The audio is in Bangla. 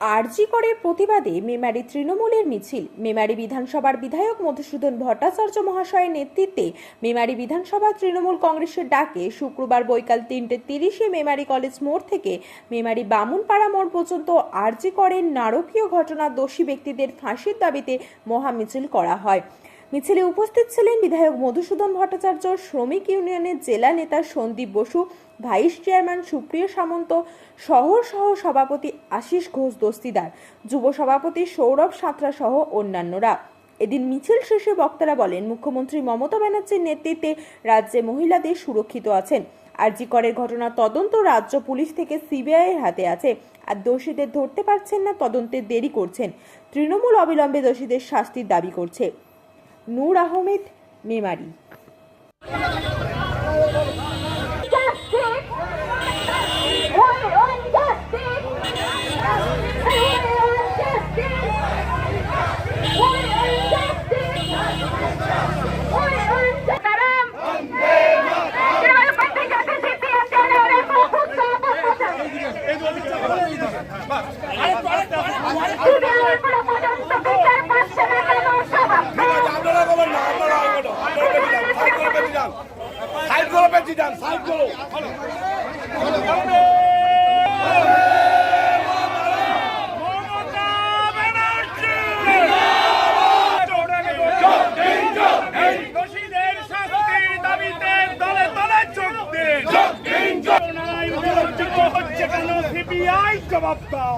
আরজি করের প্রতিবাদে মেমারি তৃণমূলের মিছিল। মেমারি বিধানসভার বিধায়ক মধুসূদন ভট্টাচার্য মহাশয়ের নেতৃত্বে মেমারি বিধানসভা তৃণমূল কংগ্রেসের ডাকে শুক্রবার বৈকাল তিনটে তিরিশে মেমারি কলেজ মোড় থেকে মেমারি বামুনপাড়া মোড় পর্যন্ত আরজি করের নারকীয় ঘটনা দোষী ব্যক্তিদের ফাঁসির দাবিতে মহামিছিল করা হয়। মিছিলে উপস্থিত ছিলেন বিধায়ক মধুসূদন ভট্টাচার্য, শ্রমিক ইউনিয়নের জেলা নেতা সন্দীপ বসু, ভাইস চেয়ারম্যান সুপ্রিয় সামন্ত, শহর সহ সভাপতি আশিস ঘোষ দস্তিদার, যুব সভাপতি সৌরভ সাঁতরা সহ অন্যান্যরা। এদিন মিছিল শেষে বক্তারা বলেন, মুখ্যমন্ত্রী মমতা ব্যানার্জির নেতৃত্বে রাজ্যে মহিলাদের সুরক্ষিত আছেন। আরজি করের ঘটনা তদন্ত রাজ্য পুলিশ থেকে সিবিআই এর হাতে আছে। আর দোষীদের ধরতে পারছেন না, তদন্তে দেরি করছেন। তৃণমূল অবিলম্বে দোষীদের শাস্তির দাবি করছে। নূর Ahmed Memari Justice! We want justice! যোগ দিন ঘটনায় বিরোচিত হচ্ছে কেন সিবিআই জবাব দাও